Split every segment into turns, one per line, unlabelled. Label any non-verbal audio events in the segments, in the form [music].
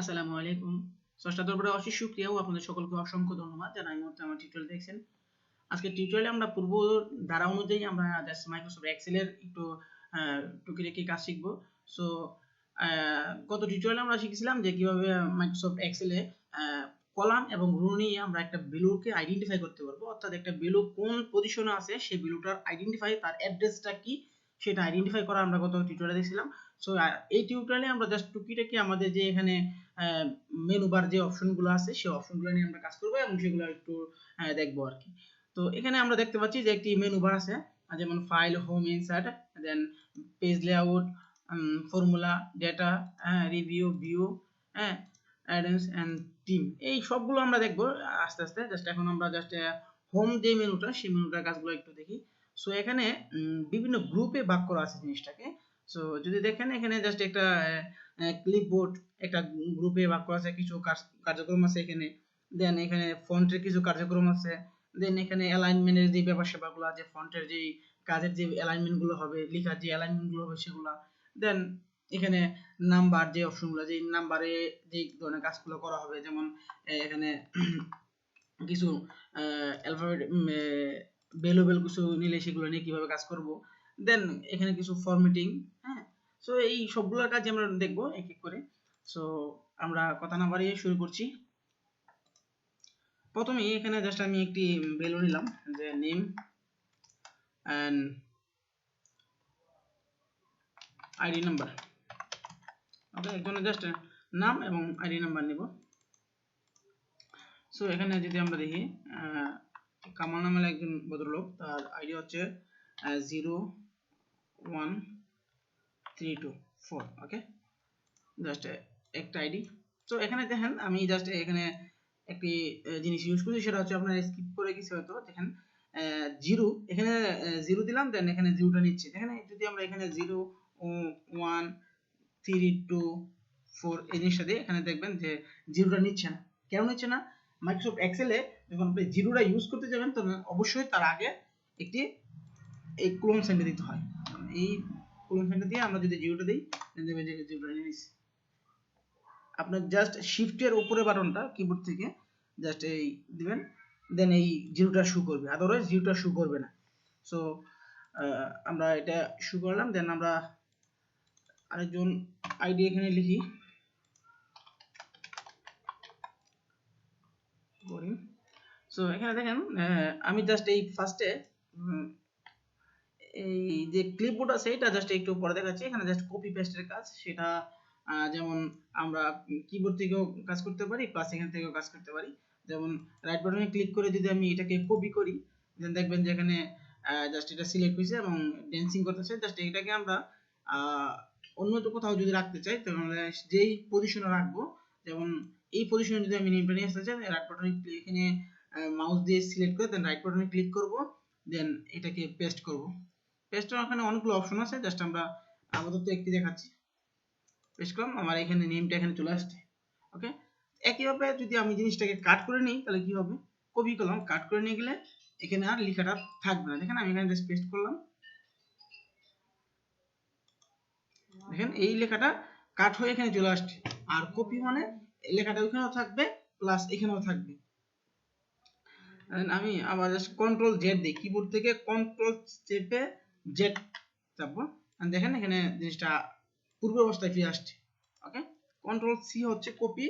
আসসালামু আলাইকুম। ষষ্ঠ দরবারে অশেষ শুক্রিয়া ও আপনাদের সকলকে অসংখ্য ধন্যবাদ। যারা এই মুহূর্তে আমার টিউটোরিয়াল দেখছেন। আজকে টিউটোরিয়ালে আমরা পূর্ব ধারা অনুযায়ী আমরা মাইক্রোসফট এক্সেলের একটু টুকিটাকি কাজ শিখব। সো গত টিউটোরিয়ালে আমরা শিখেছিলাম যে কীভাবে মাইক্রোসফট এক্সেলে কলাম এবং রো নিয়ে আমরা একটা ভ্যালুকে আইডেন্টিফাই করতে পারব। অর্থাৎ একটা ভ্যালু কোন পজিশনে আছে, সেই ভ্যালুটার আইডেন্টিফাই তার অ্যাড্রেসটা কি, সেটা আইডেন্টিফাই করা আমরা গত টিউটোরিয়ালে দেখছিলাম। সো এই টিউটোরিয়ালে আমরা জাস্ট টুকিটাকি আমাদের যে এখানে মেনু বার যে অপশনগুলো আছে, সেই অপশনগুলো নিয়ে আমরা কাজ করব এবং সেগুলো একটু দেখব আর কি। তো এখানে আমরা দেখতে পাচ্ছি যে একটি মেনু বার আছে যেমন file home insert then page layout formula data review view হ্যাঁ অ্যাডেন্স এন্ড টিম এই সবগুলো আমরা দেখব আস্তে আস্তে। জাস্ট এখন আমরা জাস্ট হোম যে মেনুটা সেই মেনুটার কাজগুলো একটু দেখি। সো এখানে বিভিন্ন গ্রুপে ভাগ করা আছে জিনিসটাকে। সো যদি দেখেন, এখানে জাস্ট একটা ক্লিপবোর্ড একটা গ্রুপে করা আছে, কিছু কার্যক্রম আছে এখানে। দেন এখানে ফন্টের কিছু কার্যক্রম আছে। দেন এখানে অ্যালাইনমেন্টের যে ব্যাপার স্যাপারগুলো আছে ফন্টের যে কাজের যে অ্যালাইনমেন্টগুলো হবে, লেখার যে অ্যালাইনমেন্টগুলো হবে সেগুলো। দেন এখানে নাম্বার যে অপশনগুলো যে নাম্বারে যে ধরনের কাজগুলো করা হবে, যেমন এখানে [clears throat] কিছু অ্যালফাবেট ভ্যালুয়েবল কিছু নিলে সেগুলো নিয়ে কীভাবে কাজ করব। দেন এখানে কিছু ফরম্যাটিং হ্যাঁ? সো এই সবগুলোর কাজ আমরা দেখব এক এক করে। সো আমরা কথা না বাড়িয়ে শুরু করছি। প্রথমে এখানে জাস্ট আমি একটি ভ্যালু নিলাম, যে name and ID number okay এখানে জাস্ট নাম এবং আইডি নাম্বার নিব। সো এখানে যদি আমরা দেখি কামাল নামের একজন ভদ্রলোক, তার আইডি হচ্ছে zero one three two four okay just একটা আইডি তো এখানে দেখেন, আমি জাস্ট এখানে একটি জিনিস ইউজ করছি, সেটা হচ্ছে আপনার স্কিপ করে গেছে হয়তো দেখেন জিরো এখানে জিরো দিলাম দেন এখানে জিরোটা নিচ্ছে। দেখেন যদি আমরা এখানে zero one three two four এই জিনিসটা দিয়ে এখানে দেখবেন যে জিরোটা নিচ্ছে না। কেন নিচ্ছে না? মাইক্রোসফট এক্সেলে যখন আপনি জিরোটা ইউজ করতে যাবেন, তখন অবশ্যই তার আগে একটি, এই ক্লোন সেন্টার দিতে হয়। এই ক্লোন সেন্টার দিয়ে আমরা যদি জিরোটা দিই দেখবেন যে জিরোটা নিয়ে নিচ্ছে আপনার জাস্ট শিফটের উপরে বাটনটা কিবোর্ড থেকে জাস্ট এই দিবেন দেন এই জিরোটা শু করবে। আদারওয়াইজ জিরোটা শু করবে না। সো আমরা এটা শু করলাম দেন আমরা আরেকজন আইডি এখানে লিখি। সো এখানে দেখেন আমি জাস্ট এই ফার্স্টে এই যে ক্লিপবোর্ড আছে, এটা জাস্ট একটু পরে দেখাচ্ছি। এখানে জাস্ট কপি পেস্টের কাজ। সেটা যেমন আমরা কিবোর্ড থেকেও কাজ করতে পারি প্লাস এখান থেকেও কাজ করতে পারি। যেমন রাইট বাটনে ক্লিক করে যদি আমি এটাকে কপি করি দেন দেখবেন যে এখানে জাস্ট এটা সিলেক্ট হয়েছে এবং ড্যান্সিং করতেছে। জাস্ট এটাকে আমরা অন্য কোথাও যদি রাখতে চাই, তাহলে যেই পজিশনে রাখব, যেমন এই পজিশনে যদি আমি নেমটা নিয়ে আসতে চাই রাইট বাটনে এখানে মাউস দিয়ে সিলেক্ট করে দেন রাইট বাটনে ক্লিক করব দেন এটাকে পেস্ট করব। পেস্টের ওখানে অনেকগুলো অপশন আছে জাস্ট আমরা আপাতত একটি দেখাচ্ছি। পেস্ট করলাম, আমার এখানে নেমটা এখানে চলে আসছে ওকে একইভাবে যদি আমি জিনিসটাকে কাট করে নিই, তাহলে কি হবে? কপি করলাম কাট করে নিয়ে গেলে এখানে আর লেখাটা থাকবে না। দেখেন, আমি এখানে জাস্ট পেস্ট করলাম। দেখেন, এই লেখাটা কাট হয়ে এখানে চলে আসছে। আর কপি মানে লেখাটা ওইখানেও থাকবে প্লাস এখানেও থাকবে। আমি আবার জাস্ট কন্ট্রোল জেড দিই কিবোর্ড থেকে কন্ট্রোল চেপে জেড চাপবো দেখেন এখানে জিনিসটা পূর্ব অবস্থায় ফিরে আসছে। ওকে কন্ট্রোল সি হচ্ছে কপি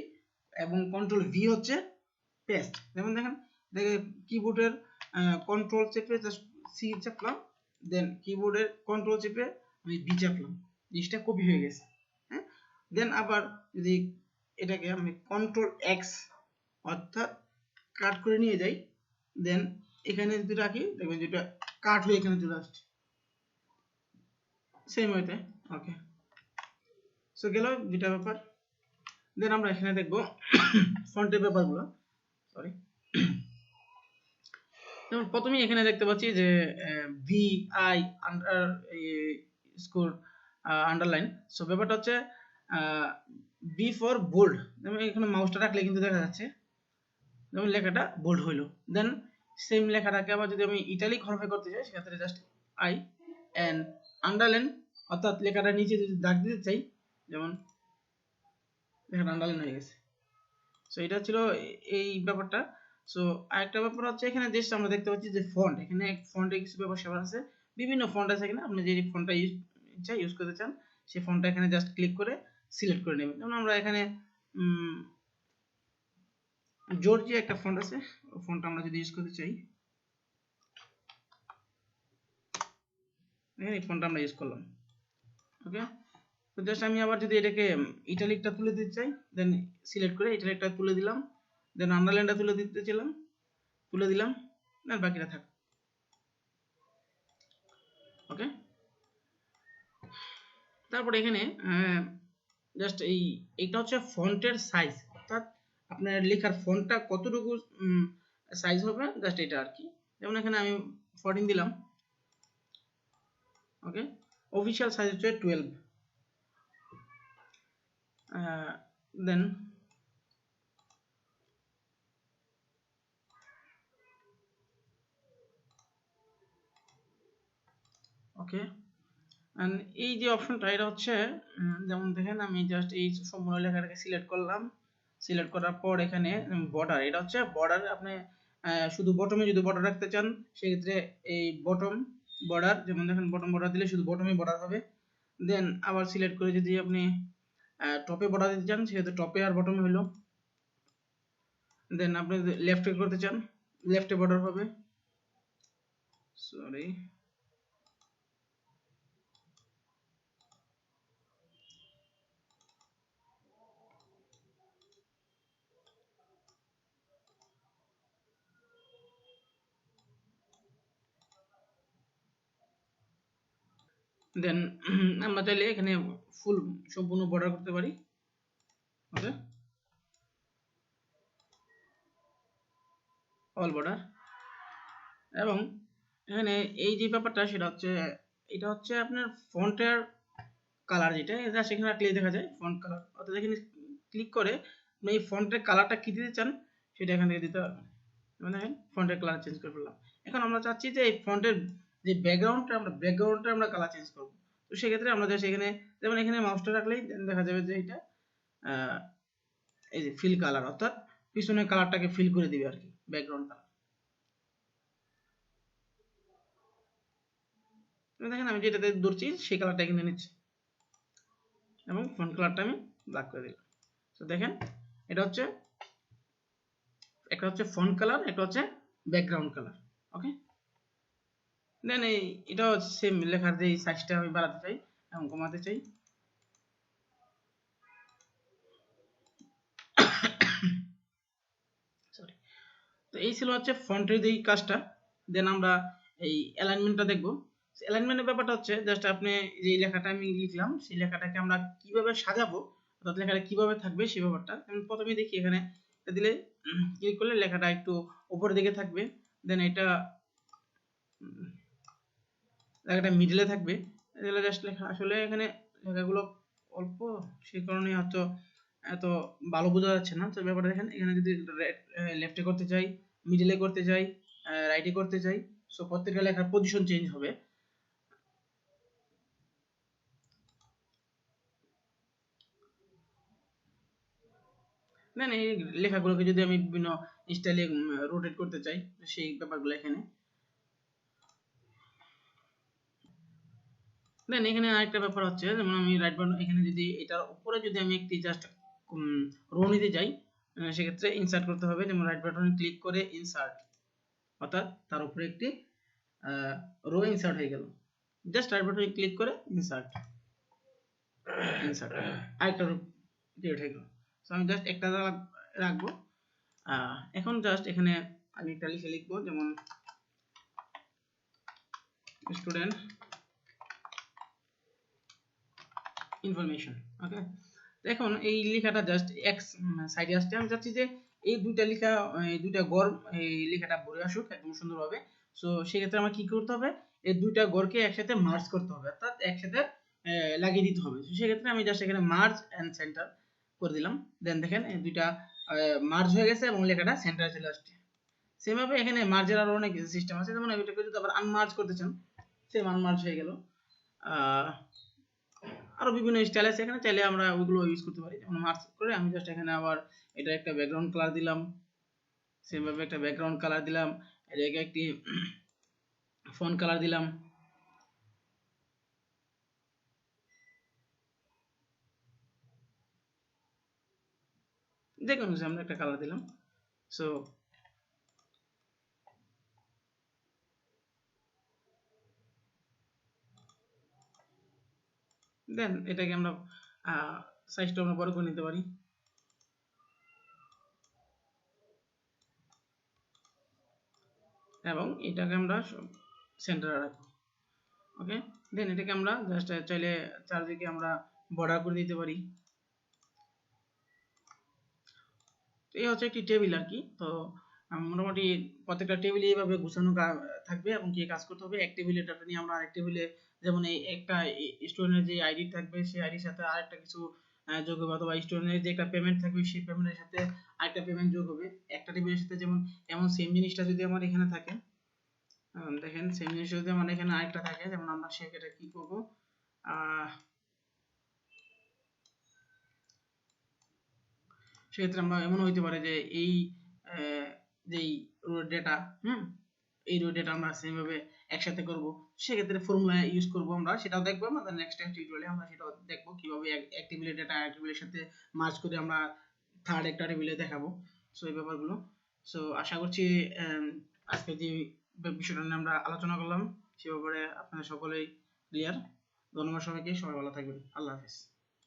এবং কন্ট্রোল ভি হচ্ছে পেস্ট যেমন দেখেন, দেখে কিবোর্ডের কন্ট্রোল চেপে জাস্ট সি চাপলাম দেন কিবোর্ডের কন্ট্রোল চেপে আমি ভি চাপলাম। জিনিসটা কপি হয়ে গেছে। হ্যাঁ? দেন আবার যদি এটাকে আমি কন্ট্রোল এক্স অর্থাৎ কাট করে নিয়ে যাই দেন এখানে যদি রাখি, দেখবেন যেটা কাট হয়ে এখানে চলে আসছে। সেম ওয়েতে ওকে সো গেল দুটা ব্যাপার। দেন আমরা এখানে দেখব ফন্টের ব্যাপারগুলো। সরি যেমন প্রথমেই এখানে দেখতে পাচ্ছি যে V I underscore underline so ব্যাপারটা হচ্ছে বি ফর বোল্ড যেমন এখানে মাউসটা রাখলে কিন্তু দেখা যাচ্ছে, যেমন লেখাটা বোল্ড হইল। দেন সেম লেখাটাকে আবার যদি আমি ইটালিক হরফে করতে চাই, সেক্ষেত্রে জাস্ট আই এন্ড আন্ডারলাইন অর্থাৎ লেখাটা নিচে যদি দাগ দিতে চাই, যেমন দেখেন আন্ডারলাইন হয়ে গেছে। সো এটা ছিল এই ব্যাপারটা। সো আরেকটা ব্যাপার হচ্ছে এখানে জাস্ট আমরা দেখতে পাচ্ছি যে ফন্ট এখানে ফন্টে কিছু ব্যাপার স্যাপার আছে। বিভিন্ন ফন্ট আছে এখানে আপনি যে ফন্টটা ইউজ ইচ্ছা ইউজ করতে চান, সেই ফন্টটা এখানে জাস্ট ক্লিক করে সিলেক্ট করে নেবেন। যেমন আমরা এখানে জর্জিয়া একটা ফন্ট আছে ফন্টটা আমরা যদি ইউজ করতে চাই এই ফন্টটা আমরা ইউজ করলাম। ওকে তো জাস্ট আমি আবার যদি এটাকে ইটালিকটা তুলে দিতে চাই দেন সিলেক্ট করে ইটালিকটা তুলে দিলাম দেন আন্ডারলাইনটা তুলে দিতে চাইলাম, তুলে দিলাম দেন বাকিটা থাক। ওকে তারপর এখানে জাস্ট এই, এটা হচ্ছে ফন্টের সাইজ অর্থাৎ আপনার লেখার ফন্টটা কতটুকু সাইজ হবে জাস্ট এটা আর কি। যেমন এখানে আমি 14 দিলাম। ওকে অফিসিয়াল সাইজ হচ্ছে টুয়েলভ দেন ওকে এই যে অপশনটা এটা হচ্ছে যেমন দেখেন আমি জাস্ট এই সম্পূর্ণ লেখাটাকে সিলেক্ট করলাম। সিলেক্ট করার পর এখানে বর্ডার এটা হচ্ছে বর্ডার আপনি শুধু বটমে যদি বর্ডার রাখতে চান, সেক্ষেত্রে এই বটম বর্ডার যেমন দেখেন বটম বর্ডার দিলে শুধু বটমে বর্ডার হবে। দেন আবার সিলেক্ট করে যদি আপনি টপে বর্ডার দিতে চান, সেক্ষেত্রে টপে আর বটমে হলো। দেন আপনি লেফটে করতে চান লেফটে বর্ডার হবে। সরি দেন [clears throat] আমরা চাইলে এখানে ফুল সম্পূর্ণ বর্ডার করতে পারি। ওকে অল বর্ডার এবং এখানে এই যে ব্যাপারটা, সেটা হচ্ছে, এটা হচ্ছে আপনার ফন্টের কালার যেটা, এটা সেখানে রাখলেই দেখা যায় ফন্ট কালার অর্থাৎ এখানে ক্লিক করে আপনি এই ফন্টের কালারটা কী দিতে চান, সেটা এখান থেকে দিতে পারবেন। দেখেন ফন্টের কালার চেঞ্জ করে ফেললাম। এখন আমরা চাচ্ছি যে এই ফন্টের যে ব্যাকগ্রাউন্ডটা আমরা ব্যাকগ্রাউন্ডটা আমরা কালার চেঞ্জ করব। তো সেক্ষেত্রে আমরা জাস্ট এখানে যেমন এখানে মাউসটা রাখলেই দেখা যাবে যে এটা এই যে ফিল কালার অর্থাৎ পিছনের কালারটাকে ফিল করে দিবে আর কি ব্যাকগ্রাউন্ড কালার দেখেন আমি যেটাতে ধরছি, সেই কালারটা কিন্তু নিচ্ছি। এবং ফন্ট কালারটা আমি ব্ল্যাক করে দিলাম। তো দেখেন, এটা হচ্ছে, একটা হচ্ছে ফন্ট কালার একটা হচ্ছে ব্যাকগ্রাউন্ড কালার ওকে দেন এই এটা সেম লেখার যে সাইজটা আমি বাড়াতে চাই, এবং কমাতে চাই। তো এই ছিল হচ্ছে ফন্টের যেই কাজটা। দেন আমরা এই অ্যালাইনমেন্টটা দেখব। অ্যালাইনমেন্টের ব্যাপারটা হচ্ছে জাস্ট আপনি যে লেখাটা আমি লিখলাম, সেই লেখাটাকে আমরা কীভাবে সাজাবো, অর্থাৎ লেখাটা কীভাবে থাকবে, সেই ব্যাপারটা। আমি প্রথমে দেখি এখানে দিলে ক্লিক করলে লেখাটা একটু উপরের দিকে থাকবে। দেন এটা লেখাটা মিডলে থাকবে। এগুলো জাস্ট লেখা। আসলে এখানে লেখাগুলো অল্প সেই কারণে হয়তো এত ভালো বোঝা যাচ্ছে না। তো ব্যাপারটা দেখেন, এখানে যদি লেফটে করতে চাই মিডলে করতে চাই রাইটে করতে চাই সো প্রত্যেকটা লেখার পজিশন চেঞ্জ হবে। দেন এই লেখাগুলোকে যদি আমি বিভিন্ন স্টাইলে রোটেট করতে চাই, সেই ব্যাপারগুলো এখানে। দেন এখানে আরেকটা ব্যাপার হচ্ছে, যেমন আমি রাইট বাটন এখানে যদি এটার উপরে যদি আমি একটি জাস্ট রো নিতে যাই সেক্ষেত্রে ইনসার্ট করতে হবে। যেমন রাইট বাটনে ক্লিক করে ইনসার্ট অর্থাৎ তার উপরে একটি রো ইনসার্ট হয়ে গেল। জাস্ট রাইট বাটনে ক্লিক করে ইনসার্ট ইনসার্ট আরেকটা রো ক্রিয়েট হয়ে গেল। সো আমি জাস্ট একটা রাখ- রাখব। এখন জাস্ট এখানে আমি একটা লিখে লিখব। যেমন স্টুডেন্ট ইনফরমেশন ওকে এখন এই লেখাটা জাস্ট এক্স সাইডে আসছে। আমি চাচ্ছি যে এই দুইটা লেখা এই দুইটা গড় এই লেখাটা ভরে আসুক, একদম সুন্দরভাবে। সো সেক্ষেত্রে আমার কি করতে হবে? এই দুইটা গড়কে একসাথে মার্জ করতে হবে, অর্থাৎ একসাথে লাগিয়ে দিতে হবে। তো সেক্ষেত্রে আমি জাস্ট এখানে মার্জ এন্ড সেন্টার করে দিলাম। দেন দেখেন, এই দুইটা মার্জ হয়ে গেছে এবং লেখাটা সেন্টারে চলে আসছে। সেমভাবে এখানে মার্জের আরও অনেক সিস্টেম আছে। যেমন এটাকে যদি আবার আনমার্জ করতে চান সেম আনমার্জ হয়ে গেল। আহ আরও বিভিন্ন স্টাইল আছে। এখানে চাইলে আমরা ওইগুলো ইউজ করতে পারি। যেমন মার্চ করে আমি জাস্ট এখানে আবার এটা একটা ব্যাকগ্রাউন্ড কালার দিলাম। সেম ভাবে একটা ব্যাকগ্রাউন্ড কালার দিলাম। এটাকে একটি [clears throat] ফন্ট কালার দিলাম। দেখুন, আমরা একটা কালার দিলাম। সো দেন এটাকে আমরা সাইজটা আমরা বড় করে নিতে পারি। এবং এটাকে আমরা সেন্টারে রাখব। ওকে দেন এটাকে আমরা জাস্ট চাইলে চারদিকে আমরা বর্ডার করে দিতে পারি। এই হচ্ছে একটি টেবিল আর কি। তো মোটামুটি প্রত্যেকটা টেবিলে এইভাবে গুছানো থাকবে এবং কি কাজ করতে হবে? এক টেবিলে ডাটা নিয়ে আমরা আরেক টেবিলে যেমন এই একটা স্টুডেন্টের যে আইডি থাকবে, সেই আইডির সাথে আরেকটা কিছু যোগ হবে, অথবা স্টুডেন্টের যে একটা পেমেন্ট থাকবে, সেই পেমেন্টের সাথে আরেকটা পেমেন্ট যোগ হবে। একটা টেবিলের সাথে যেমন, এমন সেম জিনিসটা যদি আমার এখানে থাকে দেখেন সেম জিনিসটা যদি আমার এখানে আরেকটা থাকে, যেমন আমরা সেক্ষেত্রে কি করব? সেক্ষেত্রে আমরা এমন হইতে পারে যে এই যেই ডেটা হুম? এই ডেটা আমরা সেভাবে একসাথে করব। সেক্ষেত্রে ফর্মুলা ইউজ করব আমরা, সেটাও দেখব। আমাদের নেক্সট টিউটোরিয়ালে আমরা সেটাও দেখব কীভাবে এক টেবিলের ডেটা আরেক টেবিলের সাথে মার্জ করে আমরা থার্ড একটা টেবিলে দেখাবো। সো এই ব্যাপারগুলো। সো আশা করছি আজকে যে বিষয়টা নিয়ে আমরা আলোচনা করলাম, সে ব্যাপারে আপনারা সকলেই ক্লিয়ার ধন্যবাদ সবাইকে। সবাই ভালো থাকবেন। আল্লাহ হাফেজ।